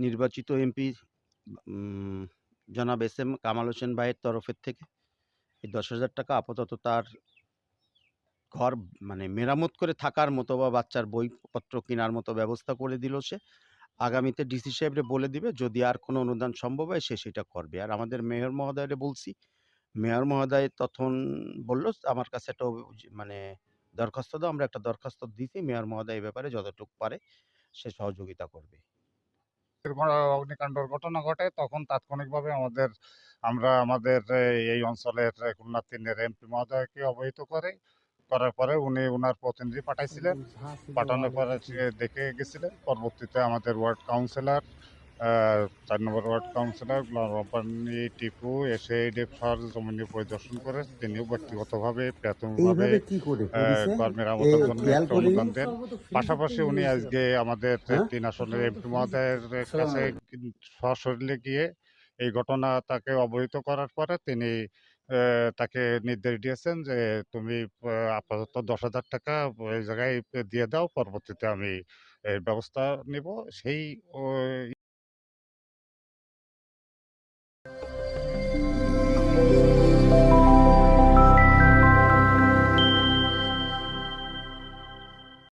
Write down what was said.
নির্বাচিত এমপি জনাব S M Kamal Hossain ভাইয়ের তরফের থেকে এই দশ হাজার টাকা আপাতত তার ঘর মানে মেরামত করে থাকার মতো বা বাচ্চার বইপত্র কেনার মতো ব্যবস্থা করে দিল সে। আগামীতে ডিসি সাহেবরে বলে দিবে, যদি আর কোনো অনুদান সম্ভব হয় সে সেটা করবে। আর আমাদের মেয়র মহোদয়রে বলছি, মেয়র মহোদয় তখন বলল, আমার কাছে একটা মানে দরখাস্ত দাও, আমরা একটা দরখাস্ত দিয়েছি মেয়র মহোদয় এই ব্যাপারে যতটুকু পারে সে সহযোগিতা করবে। অগ্নিকাণ্ডের ঘটনা ঘটে তখন তাৎক্ষণিকভাবে আমাদের আমরা আমাদের এই- অঞ্চলের খুলনা তিনের এমপি মহোদয়কে অবহিত করে করার পরে উনি ওনার প্রতিনিধি পাঠাইছিলেন। পাঠানোর পরে দেখে গেছিলেন। পরবর্তীতে আমাদের ওয়ার্ড কাউন্সিলর চার number ward councillor Rabbani Tipu এসে শহর জমিনে পরিদর্শন করে তিনিও ব্যক্তিগতভাবে প্রাথমিকভাবে এইভাবে কি করে আহ, করেছে ঘর মেরামতের এ জন্য? অনুদান দেন পাশাপাশি উনি আজকে আমাদের হ্যাঁ? তিন আসনের এমপি মহোদয়ের কাছে সশরীরে গিয়ে এই ঘটনা তাকে অবহিত করার পরে তিনি তাকে নির্দেশ দিয়েছেন যে তুমি আপাতত দশ হাজার টাকা ওই জায়গায় দিয়ে দাও পরবর্তীতে আমি ব্যবস্থা নেব সেই